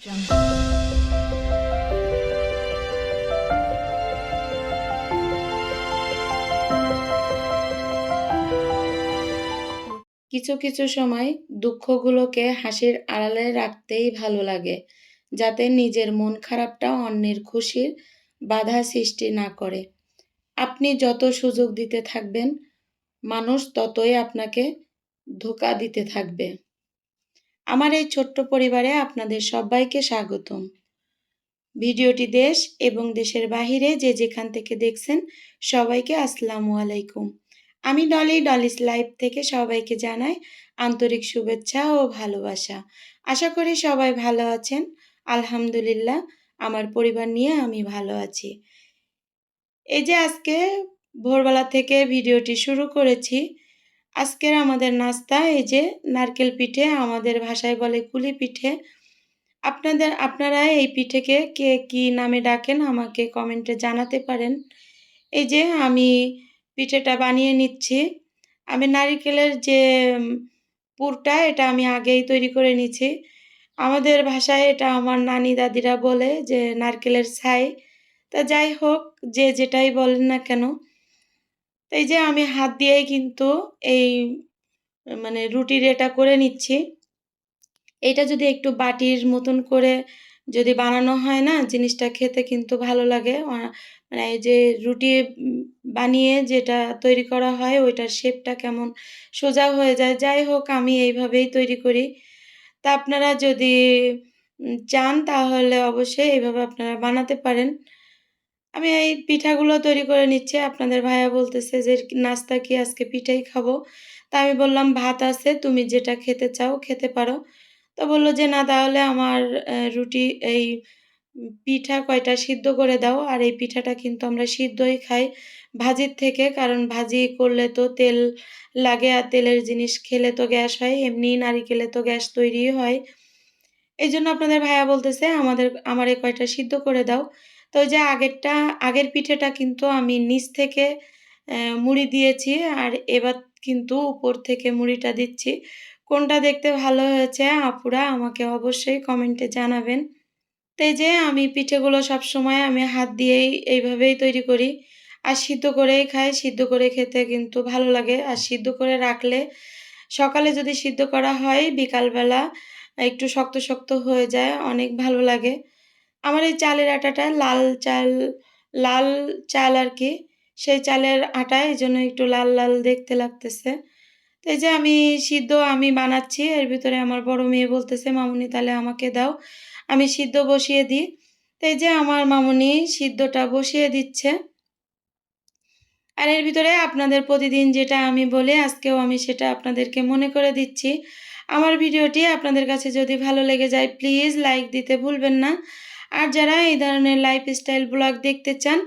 কিছু কিছু সময় দুঃখগুলোকে হাসির আড়ালে রাখতেই ভালো লাগে, যাতে নিজের মন খারাপটা অন্যের খুশির বাধা সৃষ্টি না করে। আপনি যত সুযোগ দিতে থাকবেন, মানুষ ততই আপনাকে ধোকা দিতে থাকবে। আমার এই ছোট্ট পরিবারে আপনাদের সবাইকে স্বাগতম। ভিডিওটি দেশ এবং দেশের বাহিরে যে যেখান থেকে দেখছেন সবাইকে আসসালামু আলাইকুম। আমি ডলি, ডলিস লাইভ থেকে সবাইকে জানাই আন্তরিক শুভেচ্ছা ও ভালোবাসা। আশা করি সবাই ভালো আছেন। আলহামদুলিল্লাহ, আমার পরিবার নিয়ে আমি ভালো আছি। এই যে আজকে ভোরবেলা থেকে ভিডিওটি শুরু করেছি আজকের আমাদের নাস্তা, এই যে নারকেল পিঠে, আমাদের ভাষায় বলে কুলি পিঠে। আপনাদের, আপনারা এই পিঠেকে কে কি নামে ডাকেন আমাকে কমেন্টে জানাতে পারেন। এই যে আমি পিঠেটা বানিয়ে নিচ্ছি। আমি নারিকেলের যে পুরটা, এটা আমি আগেই তৈরি করে নিচ্ছি আমাদের ভাষায় এটা আমার নানি দাদিরা বলে যে, নারকেলের ছাই। তা যাই হোক, যে যেটাই বলেন না কেন এই যে আমি হাত দিয়েই কিন্তু এই মানে রুটির এটা করে নিচ্ছি। এটা যদি একটু বাটির মতন করে যদি বানানো হয় না, জিনিসটা খেতে কিন্তু ভালো লাগে। মানে এই যে রুটি বানিয়ে যেটা তৈরি করা হয়, ওইটার শেপটা কেমন সোজা হয়ে যায়। যাই হোক, আমি এইভাবেই তৈরি করি। তা আপনারা যদি চান তাহলে অবশ্যই এইভাবে আপনারা বানাতে পারেন। আমি এই পিঠাগুলো তৈরি করে নিচ্ছি। আপনাদের ভাইয়া বলতেছে যে, নাস্তা কি আজকে পিঠাই খাব? তা আমি বললাম, ভাত আছে, তুমি যেটা খেতে চাও খেতে পারো। তো বলল যে, না, তাহলে আমার রুটি, এই পিঠা কয়টা সিদ্ধ করে দাও। আর এই পিঠাটা কিন্তু আমরা সিদ্ধই খাই ভাজির থেকে। কারণ ভাজি করলে তো তেল লাগে আর তেলের জিনিস খেলে তো গ্যাস হয়। এমনি নারিকেলে তো গ্যাস তৈরি হয়। এই জন্য আপনাদের ভাইয়া বলতেছে, আমাদের, আমার এই কয়টা সিদ্ধ করে দাও। তো যে আগেরটা, আগের পিঠেটা কিন্তু আমি নিচ থেকে মুড়ি দিয়েছি আর এবার কিন্তু উপর থেকে মুড়িটা দিচ্ছি। কোনটা দেখতে ভালো হয়েছে আপুরা আমাকে অবশ্যই কমেন্টে জানাবেন। তো যে আমি পিঠেগুলো সব সময় আমি হাত দিয়েই এইভাবেই তৈরি করি। আর সিদ্ধ করেই খাই, সিদ্ধ করে খেতে কিন্তু ভালো লাগে। আর সিদ্ধ করে রাখলে সকালে যদি সিদ্ধ করা হয়, বিকালবেলা একটু শক্ত শক্ত হয়ে যায়, অনেক ভালো লাগে। আমার এই চালের আটাটা লাল চাল লাল চাল আর কি, সেই চালের আটা, এই জন্য একটু লাল লাল দেখতে লাগতেছে। তো এই যে আমি সিদ্ধ আমি বানাচ্ছি, এর ভিতরে আমার বড় মেয়ে বলতেছে, মামুনি, তাহলে আমাকে দাও, আমি সিদ্ধ বসিয়ে দিই। তো এই যে আমার মামুনি সিদ্ধটা বসিয়ে দিচ্ছে। আর এর ভিতরে আপনাদের প্রতিদিন যেটা আমি বলি, আজকেও আমি সেটা আপনাদেরকে মনে করে দিচ্ছি। আমার ভিডিওটি আপনাদের কাছে যদি ভালো লেগে যায়, প্লিজ লাইক দিতে ভুলবেন না। আর যারা এই ধরনের লাইফস্টাইল ব্লগ দেখতে চান,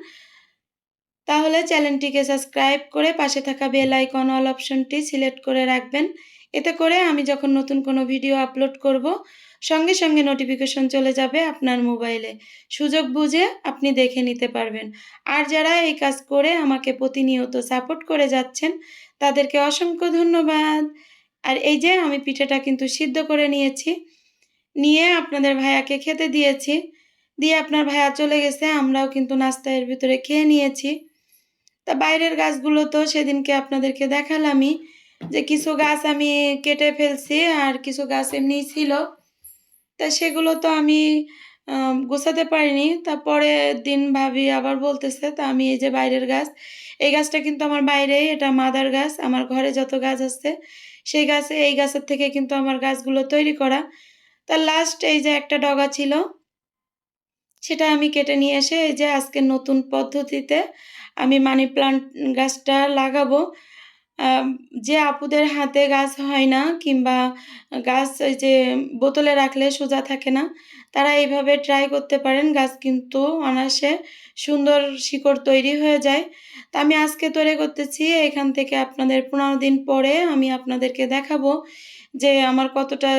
তাহলে চ্যানেলটিকে সাবস্ক্রাইব করে পাশে থাকা বেল আইকন অল অপশনটি সিলেক্ট করে রাখবেন। এতে করে আমি যখন নতুন কোনো ভিডিও আপলোড করব, সঙ্গে সঙ্গে নোটিফিকেশন চলে যাবে আপনার মোবাইলে সুযোগ বুঝে আপনি দেখে নিতে পারবেন। আর যারা এই কাজ করে আমাকে প্রতিনিয়ত সাপোর্ট করে যাচ্ছেন, তাদেরকে অসংখ্য ধন্যবাদ। আর এই যে আমি পিঠাটা কিন্তু সিদ্ধ করে নিয়েছি, নিয়ে আপনাদের ভাইয়াকে খেতে দিয়েছি। দিয়ে আপনার ভাইয়া চলে গেছে, আমরাও কিন্তু নাস্তা এর ভিতরে খেয়ে নিয়েছি। তা বাইরের গাছগুলো তো সেদিনকে আপনাদেরকে দেখালামই, যে কিছু গাছ আমি কেটে ফেলছি আর কিছু গাছ এমনি ছিল। তা সেগুলো তো আমি গোছাতে পারিনি। তারপরে দিন ভাবি আবার বলতেছে, তা আমি এই যে বাইরের গাছ, এই গাছটা কিন্তু আমার বাইরেই, এটা মাদার গাছ, আমার ঘরে যত গাছ আছে, সেই গাছে, এই গাছের থেকে কিন্তু আমার গাছগুলো তৈরি করা। তা লাস্ট এই যে একটা ডগা ছিল সেটা আমি কেটে নিয়ে এসে এই যে আজকে নতুন পদ্ধতিতে আমি মানি প্লান্ট গাছটা লাগাবো। যে আপুদের হাতে গাছ হয় না কিংবা গাছ ওই যে বোতলে রাখলে সোজা থাকে না, তারা এইভাবে ট্রাই করতে পারেন। গাছ কিন্তু অনায়াসে সুন্দর শিকড় তৈরি হয়ে যায়। তা আমি আজকে তৈরি করতেছি, এখান থেকে আপনাদের পনেরো দিন পরে আমি আপনাদেরকে দেখাবো যে আমার কতটা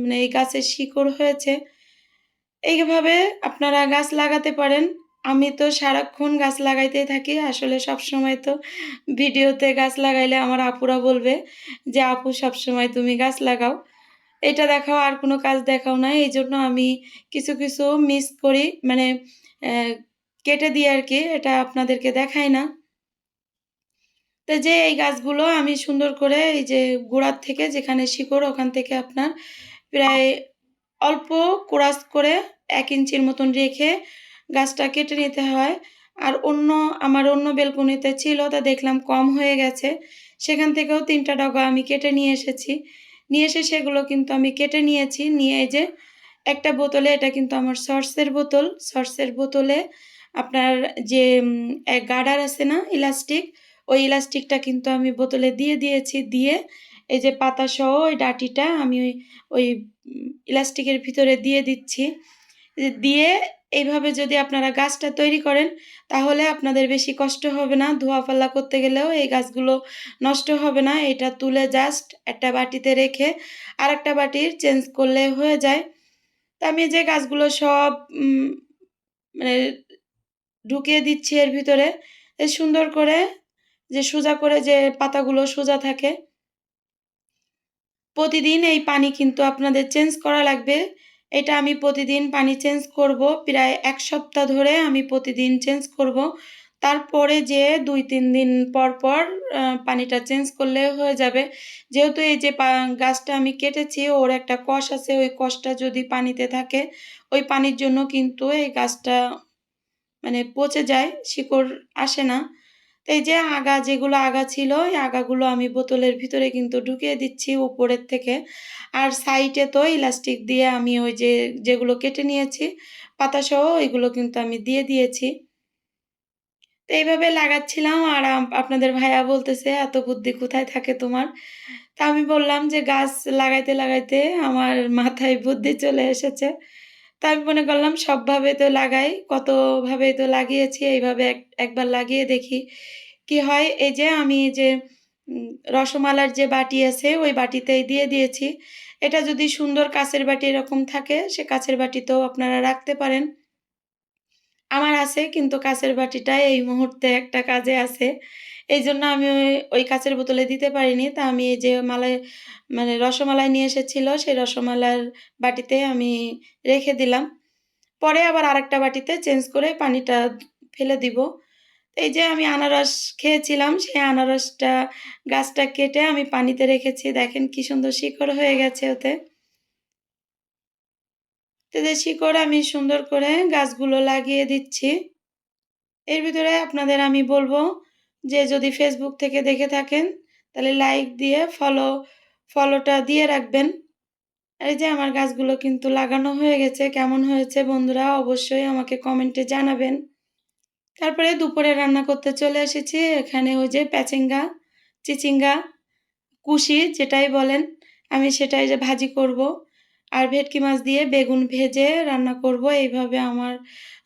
মানে এই গাছের শিকড় হয়েছে। এইভাবে আপনারা গাছ লাগাতে পারেন। আমি তো সারাক্ষণ গাছ লাগাইতেই থাকি। আসলে সব সময় তো ভিডিওতে গাছ লাগাইলে আমার আপুরা বলবে যে আপু সব সময় তুমি গাছ লাগাও। এটা দেখাও আর কোনো কাজ দেখাও না। এই জন্য আমি কিছু, কিছু মিস করি। মানে কেটে দিই আর কি। এটা আপনাদেরকে দেখাই না। তো যে এই গাছগুলো আমি সুন্দর করে এই যে গোড়ার থেকে যেখানে শিকড় ওখান থেকে আপনার প্রায় অল্প কোরাস করে এক ইঞ্চির মতন রেখে গাছটা কেটে নিতে হয়। আর অন্য আমার অন্য বেলকুনিতে ছিল তা দেখলাম কম হয়ে গেছে। সেখান থেকেও ৩ টা ডগা আমি কেটে নিয়ে এসেছি। নিয়ে এসে সেগুলো কিন্তু আমি কেটে নিয়েছি। নিয়ে এই যে একটা বোতলে এটা কিন্তু আমার সসের বোতল। সসের বোতলে আপনার যে গার্ডার আছে না ইলাস্টিক, ওই ইলাস্টিকটা কিন্তু আমি বোতলে দিয়ে দিয়েছি। দিয়ে এই যে পাতাসহ ওই ডাটিটা আমি ওই ওই ইলাস্টিকের ভিতরে দিয়ে দিচ্ছি। দিয়ে এইভাবে যদি আপনারা গাছটা তৈরি করেন, তাহলে আপনাদের বেশি কষ্ট হবে না। ধোয়া-ফালা করতে গেলেও এই গাছগুলো নষ্ট হবে না। এটা তুলে জাস্ট একটা বাটিতে রেখে আরেকটা বাটির চেঞ্জ করলে হয়ে যায়। তো আমি যে গাছগুলো সব মানে ঢুকিয়ে দিচ্ছি এর ভিতরে। সুন্দর করে যে সোজা করে যে পাতাগুলো সোজা থাকে। প্রতিদিন এই পানি কিন্তু আপনাদের চেঞ্জ করা লাগবে। এটা আমি প্রতিদিন পানি চেঞ্জ করব। প্রায় এক সপ্তাহ ধরে আমি প্রতিদিন চেঞ্জ করব। তারপরে যেয়ে ২-৩ দিন পর, পর পানিটা চেঞ্জ করলে হয়ে যাবে। যেহেতু এই যে গাছটা আমি কেটেছি ওর একটা কষ আছে, ওই কষটা যদি পানিতে থাকে, ওই পানির জন্য কিন্তু এই গাছটা মানে পচে যায়, শিকড় আসে না। এই যে আগা যেগুলো আগা ছিল, ওই আগাগুলো আমি বোতলের ভিতরে কিন্তু ঢুকিয়ে দিচ্ছি উপরের থেকে। আর সাইডে তো ইলাস্টিক দিয়ে আমি ওই যে যেগুলো কেটে নিয়েছি পাতাসহ ওইগুলো কিন্তু আমি দিয়ে দিয়েছি। তো এইভাবে লাগাচ্ছিলাম আর আপনাদের ভাইয়া বলতেছে, "এত বুদ্ধি কোথায় থাকে তোমার?" তা আমি বললাম যে, "গাছ লাগাইতে, লাগাইতে আমার মাথায় বুদ্ধি চলে এসেছে।" তো আমি মনে করলাম সবভাবে তো লাগাই, কতভাবেই তো লাগিয়েছি। এইভাবে এক একবার লাগিয়ে দেখি কি হয়। এই যে আমি যে রসমালার যে বাটি আছে ওই বাটিতেই দিয়ে দিয়েছি। এটা যদি সুন্দর কাছের বাটি এরকম থাকে সে কাঁচের বাটিতেও আপনারা রাখতে পারেন। আমার আছে কিন্তু কাঁচের বাটিটা এই মুহূর্তে একটা কাজে আছে। এইজন্য আমি ওই কাঁচের বোতলে দিতে পারিনি। তা আমি এই যে মালাই মানে রসমালাই নিয়ে এসেছিল সেই রসমালার বাটিতে আমি রেখে দিলাম। পরে আবার আরেকটা বাটিতে চেঞ্জ করে পানিটা ফেলে দিব। এই যে আমি আনারস খেয়েছিলাম, সেই আনারসটা গাছটা কেটে আমি পানিতে রেখেছি। দেখেন কি সুন্দর শিকড় হয়ে গেছে ওতে। তো যে শিকড় আমি সুন্দর করে গাছগুলো লাগিয়ে দিচ্ছি। এর ভিতরে আপনাদের আমি বলব যে যদি ফেসবুক থেকে দেখে থাকেন তাহলে লাইক দিয়ে ফলো ফলোটা দিয়ে রাখবেন। এই যে আমার গাছগুলো কিন্তু লাগানো হয়ে গেছে। কেমন হয়েছে বন্ধুরা অবশ্যই আমাকে কমেন্টে জানাবেন। তারপরে দুপুরে রান্না করতে চলে এসেছি। এখানে ওই যে প্যাচিঙ্গা, চিচিঙ্গা, কুশি যেটাই বলেন, আমি সেটাই যে ভাজি করব। আর ভেটকি মাছ দিয়ে বেগুন ভেজে রান্না করব। এইভাবে আমার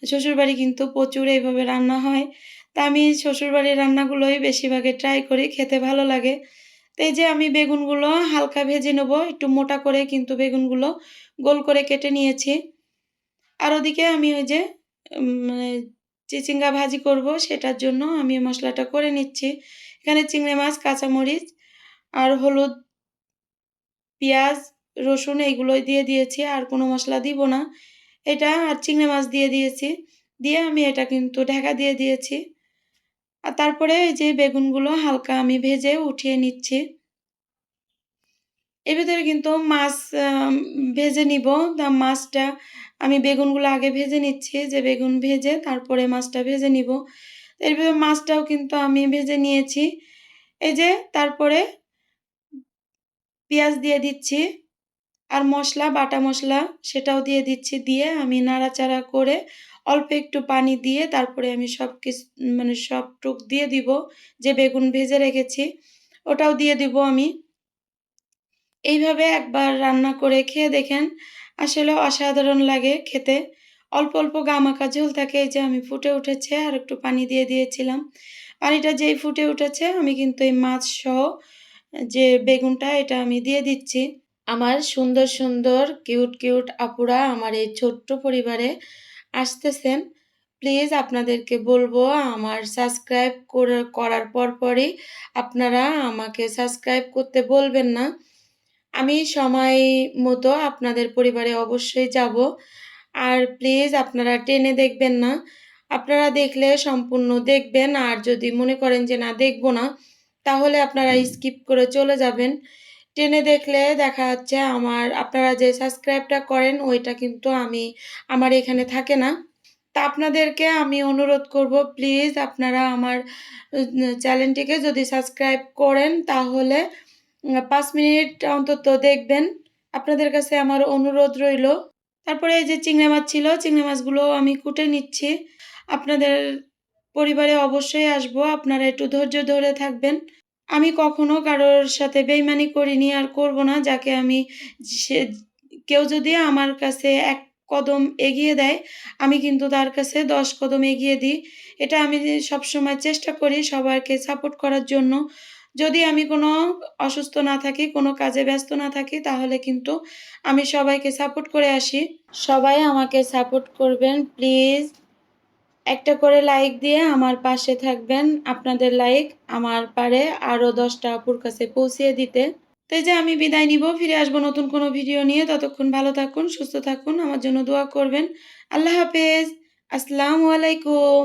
শ্বশুরবাড়ি কিন্তু প্রচুর এইভাবে রান্না হয়। তা আমি শ্বশুরবাড়ির রান্নাগুলোই বেশিরভাগে ট্রাই করি, খেতে ভালো লাগে। তো এই যে আমি বেগুনগুলো হালকা ভেজে নেব, একটু মোটা করে কিন্তু বেগুনগুলো গোল করে কেটে নিয়েছি। আর ওদিকে আমি ওই যে মানে চিচিঙ্গা ভাজি করব সেটার জন্য আমি মশলাটা করে নিচ্ছি। এখানে চিংড়ি মাছ, কাঁচামরিচ আর হলুদ, পেঁয়াজ, রসুন এইগুলোই দিয়ে দিয়েছি। আর কোনো মশলা দিব না। এটা আর চিংড়ি মাছ দিয়ে দিয়েছি। দিয়ে আমি এটা কিন্তু ঢাকা দিয়ে দিয়েছি। আর তারপরে এই যে বেগুনগুলো হালকা আমি ভেজে উঠিয়ে নিচ্ছি। এর ভিতরে কিন্তু মাছ ভেজে নিব। তা মাছটা আমি বেগুনগুলো আগে ভেজে নিচ্ছি, যে বেগুন ভেজে তারপরে মাছটা ভেজে নিব। এর ভিতরে মাছটাও কিন্তু আমি ভেজে নিয়েছি। এই যে তারপরে পেঁয়াজ দিয়ে দিচ্ছি। আর মশলা বাটা মশলা সেটাও দিয়ে দিচ্ছি। দিয়ে আমি নাড়াচাড়া করে অল্প একটু পানি দিয়ে তারপরে আমি সব কিছ মানে সব টুক দিয়ে দিব। যে বেগুন ভেজে রেখেছি ওটাও দিয়ে দিব আমি। এইভাবে একবার রান্না করে খেয়ে দেখেন। আসলে অসাধারণ লাগে খেতে। অল্প, অল্প গামাকা ঝোল থাকে। এই যে আমি ফুটে উঠেছে আর একটু পানি দিয়ে দিয়েছিলাম। পানিটা যেই ফুটে উঠেছে আমি কিন্তু এই মাছ সহ যে বেগুনটা এটা আমি দিয়ে দিচ্ছি। আমার সুন্দর, সুন্দর কিউট, কিউট আপুরা আমার এই ছোট্ট পরিবারে আসতেছেন। প্লিজ আপনাদেরকে বলব আমার সাবস্ক্রাইব করে করার পরপরই আপনারা আমাকে সাবস্ক্রাইব করতে বলবেন না। আমি সময় মতো আপনাদের পরিবারে অবশ্যই যাব। আর প্লিজ আপনারা টেনে দেখবেন না। আপনারা দেখলে সম্পূর্ণ দেখবেন। আর যদি মনে করেন যে না দেখব না, তাহলে আপনারা স্কিপ করে চলে যাবেন। টেনে দেখলে দেখা যাচ্ছে আমার আপনারা যে সাবস্ক্রাইবটা করেন ওইটা কিন্তু আমি আমার এখানে থাকে না। তা আপনাদেরকে আমি অনুরোধ করব প্লিজ আপনারা আমার চ্যানেলটিকে যদি সাবস্ক্রাইব করেন তাহলে পাঁচ মিনিট অন্তত দেখবেন। আপনাদের কাছে আমার অনুরোধ রইল। তারপরে এই যে চিংড়ি মাছ ছিল, চিংড়ি মাছগুলো আমি কুটে নিচ্ছি। আপনাদের পরিবারে অবশ্যই আসব। আপনারা একটু ধৈর্য ধরে থাকবেন। আমি কখনো কারোর সাথে বেইমানি করিনি আর করব না। যাকে আমি সে কেউ যদি আমার কাছে এক কদম এগিয়ে দেয়, আমি কিন্তু তার কাছে ১০ কদম এগিয়ে দিই। এটা আমি সবসময় চেষ্টা করি সবাইকে সাপোর্ট করার জন্য। যদি আমি কোনো অসুস্থ না থাকি, কোনো কাজে ব্যস্ত না থাকি তাহলে কিন্তু আমি সবাইকে সাপোর্ট করে আসি। সবাই আমাকে সাপোর্ট করবেন প্লিজ। একটা করে লাইক দিয়ে আমার পাশে থাকবেন। আপনাদের লাইক আমার পারে আরও ১০ টা আপুর কাছে পৌঁছিয়ে দিতে। তো এই যে আমি বিদায় নিব। ফিরে আসব নতুন কোনো ভিডিও নিয়ে। ততক্ষণ ভালো থাকুন, সুস্থ থাকুন। আমার জন্য দোয়া করবেন। আল্লাহ হাফেজ। আসসালামু আলাইকুম।